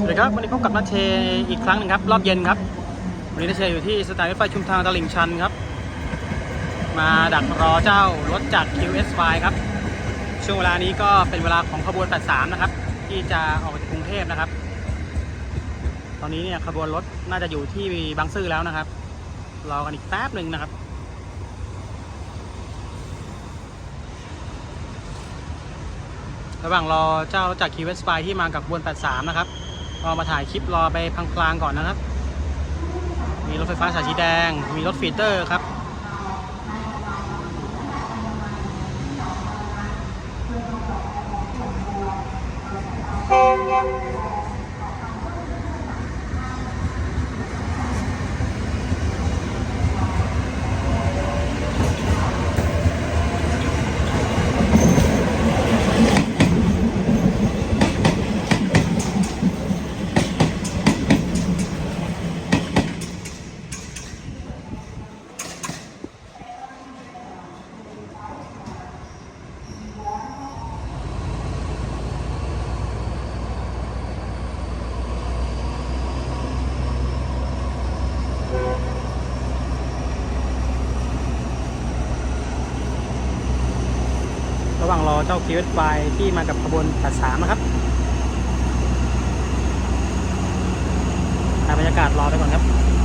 สวัสดีครับวันนี้พบกับนัทเชอีกครั้งหนึงครับ รอบเย็นครับวันนี้นัทเชอยู่ที่สถานีรถไฟชุมทางตลิ่งชันครับ มาดักรอเจ้ารถจาก QSY ครับ ช่วงเวลานี้ก็เป็นเวลาของขบวน 83 นะครับ ที่จะออกจากกรุงเทพนะครับ ตอนนี้เนี่ยขบวนรถน่าจะอยู่ที่บางซื่อแล้วนะครับ รอกันอีกแป๊บหนึ่งนะครับระหว่างรอเจ้ารถจาก QSY ที่มากับขบวน 83 นะครับ รอมาถ่ายคลิปรอไปพลางๆก่อนนะครับ มีรถไฟฟ้าสายสีแดง มีรถฟีเตอร์ครับ ระหว่างรอเจ้า QSY ที่มากับขบวนตัดสามนะครับถ่ายบรรยากาศรอไปก่อนครับ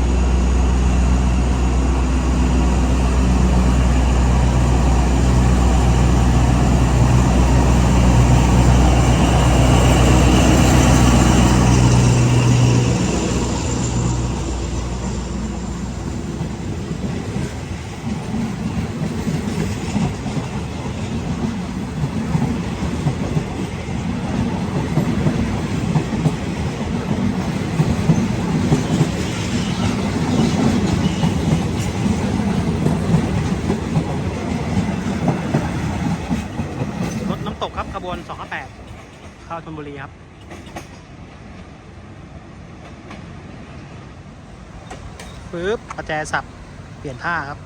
ตกครับขบวน258เข้าชลบุรีครับปึ๊บประแจสับ เปลี่ยนผ้าครับ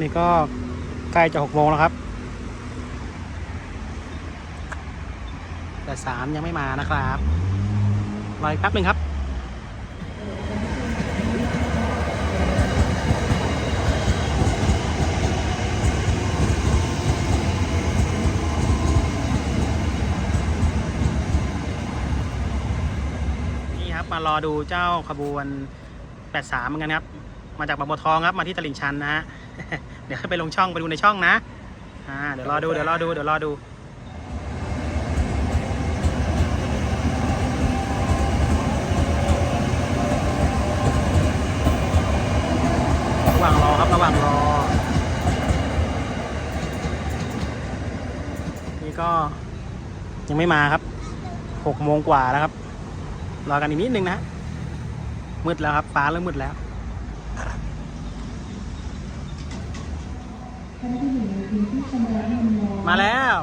นี่ก็ใกล้จะ6โมงแล้วครับ แต่สามยังไม่มานะครับ รออีกแป๊บหนึ่งครับ มารอดูเจ้าขบวน 83เหมือนกันครับ มาจากบางบัวทองครับมาที่ตลิ่งชันนะฮะ เดี๋ยวไปลงช่องไปดูในช่องนะอ่าเดี๋ยวรอดูเดี๋ยวรอดูเดี๋ยวรอดูระหว่างรอครับระหว่างรอ นี่ก็ยังไม่มาครับ6โมงกว่าแล้วครับ รอกันอีกนิดนึงนะมืดแล้วครับฟ้าเริ่มมืดแล้วมาแล้ว